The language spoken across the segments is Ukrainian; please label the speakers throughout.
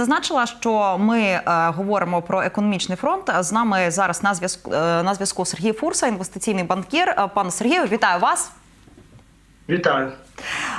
Speaker 1: Зазначила, що ми е, говоримо про економічний фронт. З нами зараз на зв'язку е, на зв'язку Сергій Фурса, інвестиційний банкір. Е, Пане Сергію, вітаю вас.
Speaker 2: Вітаю.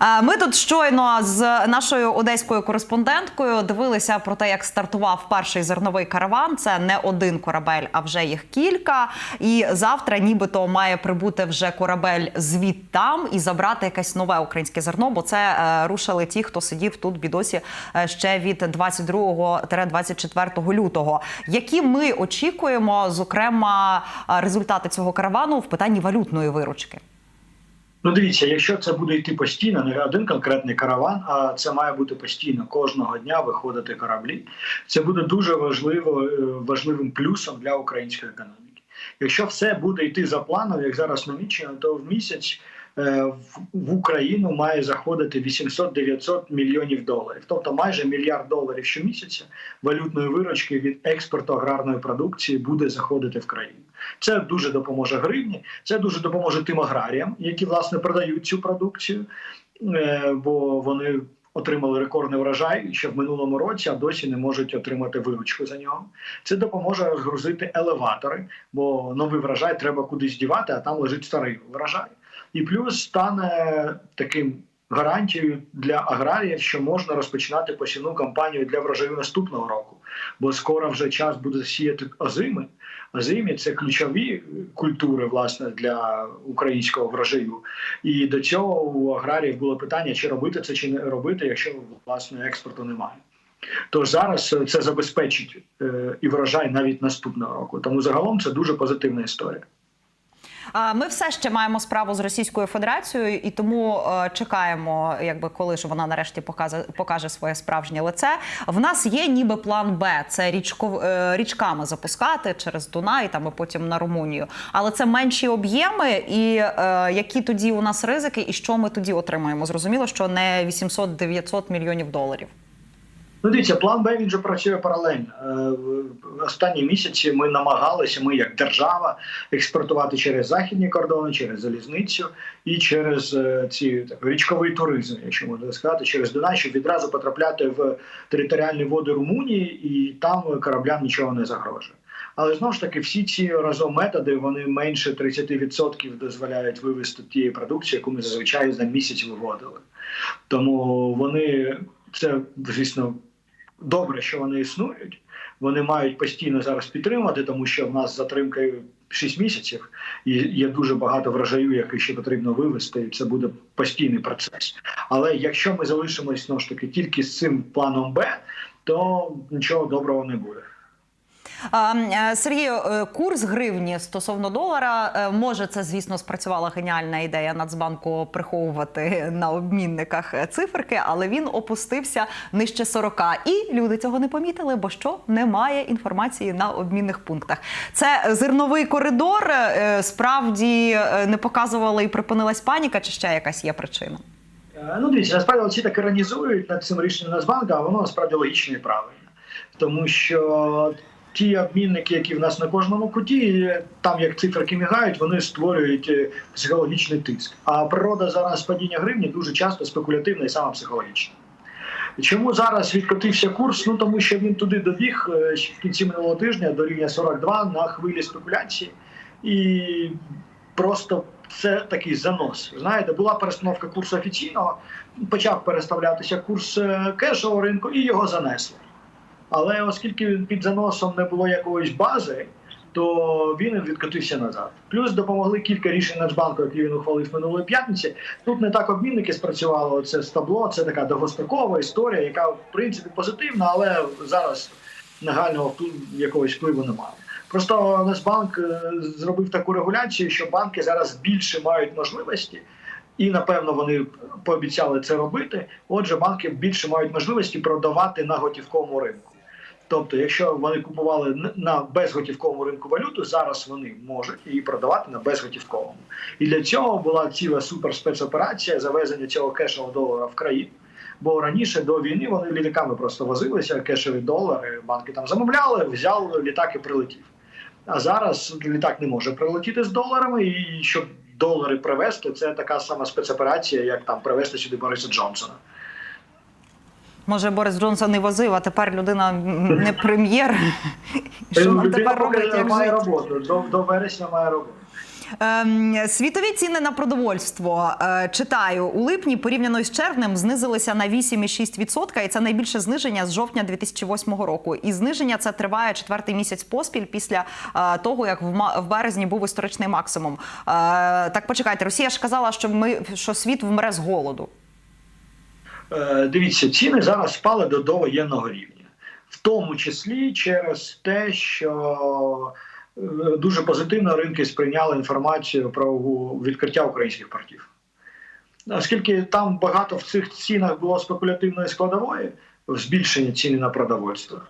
Speaker 1: Е, Ми тут щойно з нашою одеською кореспонденткою дивилися про те, як стартував перший зерновий караван. Це не один корабель, а вже їх кілька. І завтра, нібито, має прибути вже корабель звідтам і забрати якесь нове українське зерно. Бо це е, рушили ті, хто сидів тут в бідосі е, ще від 22-24 лютого. Які ми очікуємо, зокрема, результати цього каравану в питанні валютної виручки?
Speaker 2: Ну, дивіться, якщо це буде йти постійно, не один конкретний караван, а це має бути постійно кожного дня виходити кораблі. Це буде дуже важливо е, важливим плюсом для української економіки. Якщо все буде йти за планом, як зараз намічено, то в місяць в- в Україну має заходити 800-900 мільйонів доларів, тобто майже мільярд доларів щомісяця валютної виручки від експорту аграрної продукції буде заходити в країну. Це дуже допоможе гривні, це дуже допоможе тим аграріям, які власне продають цю продукцію, е, бо вони отримали рекордний врожай ще в минулому році, а досі не можуть отримати виручку за нього. Це допоможе розгрузити елеватори, бо новий врожай треба кудись дівати, а там лежить старий врожай. І плюс стане таким гарантією для аграріїв, що можна розпочинати посівну кампанію для врожаю наступного року, бо скоро вже час буде сіяти озими. Озимі це ключові культури власне для українського врожаю. І до цього у аграріїв було питання, чи робити це, чи не робити, якщо власне експорту немає. Тож зараз це забезпечить е, і врожай навіть наступного року. Тому загалом це дуже позитивна історія.
Speaker 1: Ми все ще маємо справу з Російською Федерацією, і тому е, чекаємо, якби коли ж вона нарешті покаже, покаже своє справжнє лице. В нас є ніби план Б. Це річков, е, річками запускати через Дунай, там і потім на Румунію. Але це менші об'єми, і е, які тоді у нас ризики, і що ми тоді отримаємо? Зрозуміло, що не 800-900 мільйонів доларів.
Speaker 2: Ну, дивіться, план Б він же працює паралельно. Е, Останні місяці ми намагалися, ми як держава, експортувати через західні кордони, через залізницю і через е, ці так, річковий туризм, якщо можна сказати, через Дунай, щоб відразу потрапляти в територіальні води Румунії, і там кораблям нічого не загрожує. Але знову ж таки, всі ці разом методи вони менше 30% дозволяють вивести тієї продукції, яку ми зазвичай за місяць виводили. Тому вони це, звісно, добре, що вони існують. Вони мають постійно зараз підтримати, тому що в нас затримка 6 місяців, і є дуже багато врожаю, який ще потрібно вивести, і це буде постійний процес. Але якщо ми залишимось знову ж таки тільки з цим планом Б, то нічого доброго не буде.
Speaker 1: Е, Сергію, е, курс гривні стосовно долара. е, Може, це звісно спрацювала геніальна ідея Нацбанку приховувати на обмінниках циферки, але він опустився нижче 40. І люди цього не помітили, бо що немає інформації на обмінних пунктах. Це зерновий коридор. Справді не показували і припинилась паніка, чи ще якась є причина?
Speaker 2: Ну, дивіться, насправді всі так іронізують над цим рішенням Нацбанку, а воно насправді логічно і правильно. Тому що ті обмінники, які в нас на кожному куті, там як циферки мігають, вони створюють е, психологічний тиск. А природа зараз падіння гривні дуже часто спекулятивна і саме психологічна. Чому зараз відкотився курс? Ну тому що він туди добіг е, в кінці минулого тижня до рівня 42 на хвилі спекуляції, і просто це такий занос. Знаєте, була перестановка курсу офіційного, почав переставлятися курс е, кешового ринку і його занесли. Але оскільки під заносом не було якоїсь бази, то він відкотився назад. Плюс допомогли кілька рішень Нацбанку, які він ухвалив минулої п'ятниці. Тут не так обмінники спрацювали. Це стабло, це така довгострокова історія, яка в принципі позитивна, але зараз нагального якогось впливу немає. Просто Нацбанк е, зробив таку регуляцію, що банки зараз більше мають можливості. І напевно вони пообіцяли це робити. Отже, банки більше мають можливості продавати на готівковому ринку. Тобто, якщо вони купували на безготівковому ринку валюту, зараз вони можуть її продавати на безготівковому. І для цього була ціла суперспецоперація завезення цього кешового долара в країну. Бо раніше до війни вони літаками просто возилися, кешові долари, банки там замовляли, взяв літак і прилетів. А зараз літак не може прилетіти з доларами, і щоб долари привезти, це така сама спецоперація, як там привезти сюди Бориса Джонсона.
Speaker 1: Може, Борис Джонсон не возив, а тепер людина не прем'єр. Що нам тепер? Як
Speaker 2: має
Speaker 1: жити?
Speaker 2: роботу. До, до вересня має роботу.
Speaker 1: Ем, світові ціни на продовольство е, читаю у липні порівняно з червнем знизилися на 8,6%, і це найбільше зниження з жовтня 2008 року. І зниження це триває четвертий місяць поспіль після е, того, як в, березні був історичний максимум. Е, так почекайте, Росія ж казала, що ми що світ вмре з голоду.
Speaker 2: Е, Дивіться, ціни зараз спали до довоєнного рівня, в тому числі через те, що е, дуже позитивно ринки сприйняли інформацію про відкриття українських портів. Оскільки там багато в цих цінах було спекулятивної складової, збільшення ціни на продовольство,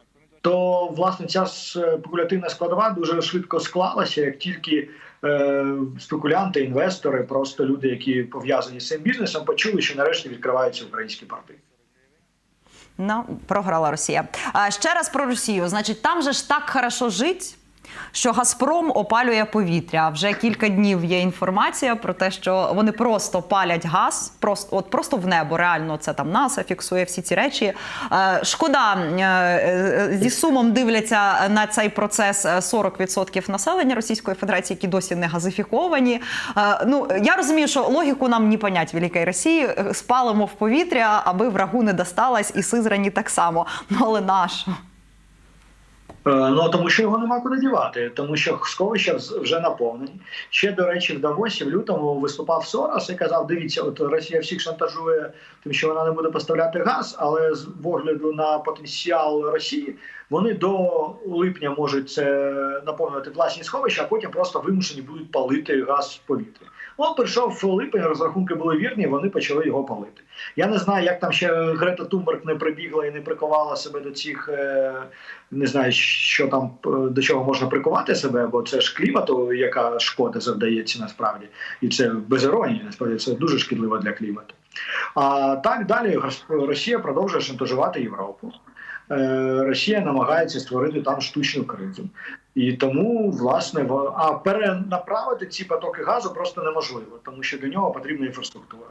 Speaker 2: то власне ця спекулятивна складова дуже швидко склалася, як тільки е, спекулянти, інвестори, просто люди, які пов'язані з цим бізнесом, почули, що нарешті відкриваються українські порти.
Speaker 1: Ну, програла Росія. А ще раз про Росію. Значить, там же ж так хорошо жить. Що Газпром опалює повітря. Вже кілька днів є інформація про те, що вони просто палять газ, просто от просто в небо. Реально це там НАСА фіксує всі ці речі. Е, шкода е, е, зі сумом дивляться на цей процес е, 40% населення Російської Федерації, які досі не газифіковані. Ну я розумію, що логіку нам не понять Великої Росії. Спалимо в повітря, аби врагу не досталась, і Сизрані так само. Ну але нащо?
Speaker 2: Е, Ну тому що його нема куди дівати, тому що сховища вже наповнені. Ще до речі, в Давосі в лютому виступав Сорос і казав: дивіться, от Росія всіх шантажує, тим, що вона не буде поставляти газ, але з огляду на потенціал Росії вони до липня можуть це наповнювати власні сховища, а потім просто вимушені будуть палити газ в повітрі. Ну, прийшов липень, розрахунки були вірні, вони почали його палити. Я не знаю, як там ще Грета Тумберг не прибігла і не прикувала себе до цих, е, не знаю, що там е, до чого можна прикувати себе, бо це ж клімату, яка шкода завдається насправді, і це без іронії, насправді це дуже шкідливо для клімату. А так далі Росія продовжує шантажувати Європу. Е, Росія намагається створити там штучну кризу. І тому, власне, а перенаправити ці потоки газу просто неможливо, тому що до нього потрібна інфраструктура.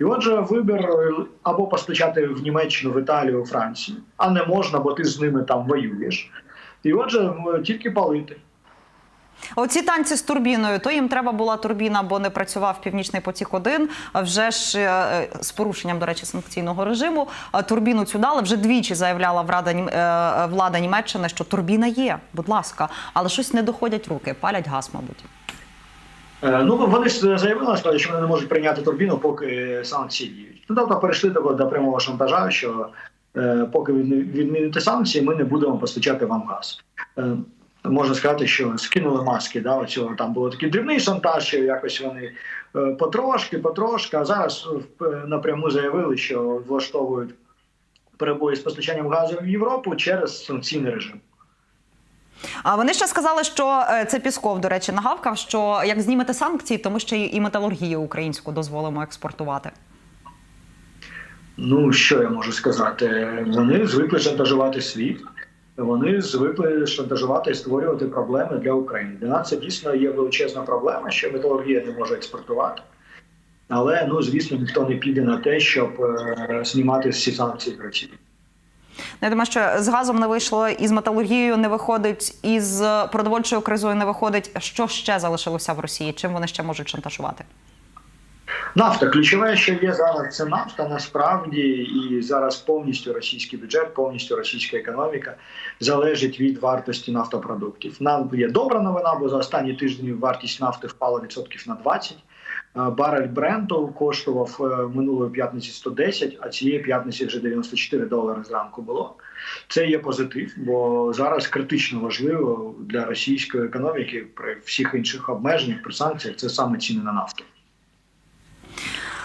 Speaker 2: І отже, вибір е, або постачати в Німеччину, в Італію, у Францію, а не можна, бо ти з ними там воюєш. І отже, тільки палити.
Speaker 1: Оці танці з турбіною, то їм треба була турбіна, бо не працював північний потік 1 Вже ж е, з порушенням, до речі, санкційного режиму. Турбіну цю дали. Вже двічі заявляла е, влада Німеччини, що турбіна є, будь ласка, але щось не доходять руки, палять газ, мабуть.
Speaker 2: Е, Ну вони ж заявили насправді, що вони не можуть прийняти турбіну, поки санкції діють. Ну тобто перейшли до, до прямого шантажа, що е, поки відміните санкції, ми не будемо постачати вам газ. Е, можна сказати, що скинули маски. Да, оцього там було такий дрібний шантаж, що якось вони е, потрошки, потрошки. А зараз е, напряму заявили, що влаштовують перебої з постачанням газу в Європу через санкційний режим.
Speaker 1: А вони ще сказали, що е, це Пісков, до речі, нагавкав, що як знімете санкції, то ми ще і металургію українську дозволимо експортувати.
Speaker 2: Ну, що я можу сказати? Вони звикли шантажувати світ, вони звикли шантажувати і створювати проблеми для України. Для нас це дійсно є величезна проблема, що металургія не може експортувати. Але ну звісно, ніхто не піде на те, щоб е, знімати всі санкції Росії.
Speaker 1: Я думаю, що з газом не вийшло, і з металургією не виходить, і з продовольчою кризою не виходить. Що ще залишилося в Росії? Чим вони ще можуть шантажувати?
Speaker 2: Нафта ключове, що є зараз, це нафта насправді, і зараз повністю російський бюджет, повністю російська економіка залежить від вартості нафтопродуктів. Нам є добра новина, бо за останні тижні вартість нафти впала відсотків на 20. Барель бренду коштував е, минулої п'ятниці 110, а цієї п'ятниці вже 94 долари зранку було. Це є позитив, бо зараз критично важливо для російської економіки при всіх інших обмеженнях, при санкціях це саме ціни на нафту.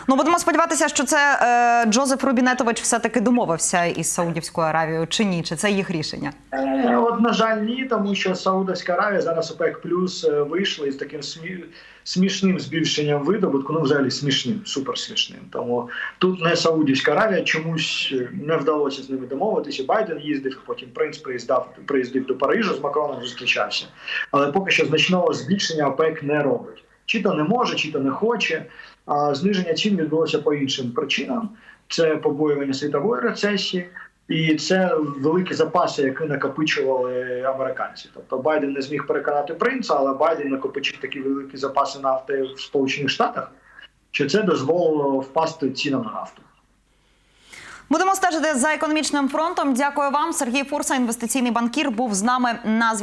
Speaker 1: Ну будемо сподіватися, що це е, Джозеф Рубінетович все-таки домовився із Саудівською Аравією чи ні? Чи це їх рішення?
Speaker 2: Е, От, на жаль, ні, тому що Саудовська Аравія зараз ОПЕК плюс е, вийшли із таким смі... смішним збільшенням видобутку, ну взагалі смішним, супер смішним. Тому тут не Саудівська Аравія чомусь е, не вдалося з ними домовитися. Байден їздив, потім принц приїздав, приїздив до Парижу з Макроном зустрічався. Але поки що значного збільшення ОПЕК не робить. Чи то не може, чи то не хоче. А зниження цін відбулося по іншим причинам. це побоювання світової рецесії. І це великі запаси, які накопичували американці. Тобто Байден не зміг переконати принца, але Байден накопичив такі великі запаси нафти в Сполучених Штатах, що це дозволило впасти цінам на нафту.
Speaker 1: Будемо стежити за економічним фронтом. Дякую вам, Сергій Фурса, інвестиційний банкір, був з нами на зв'язку.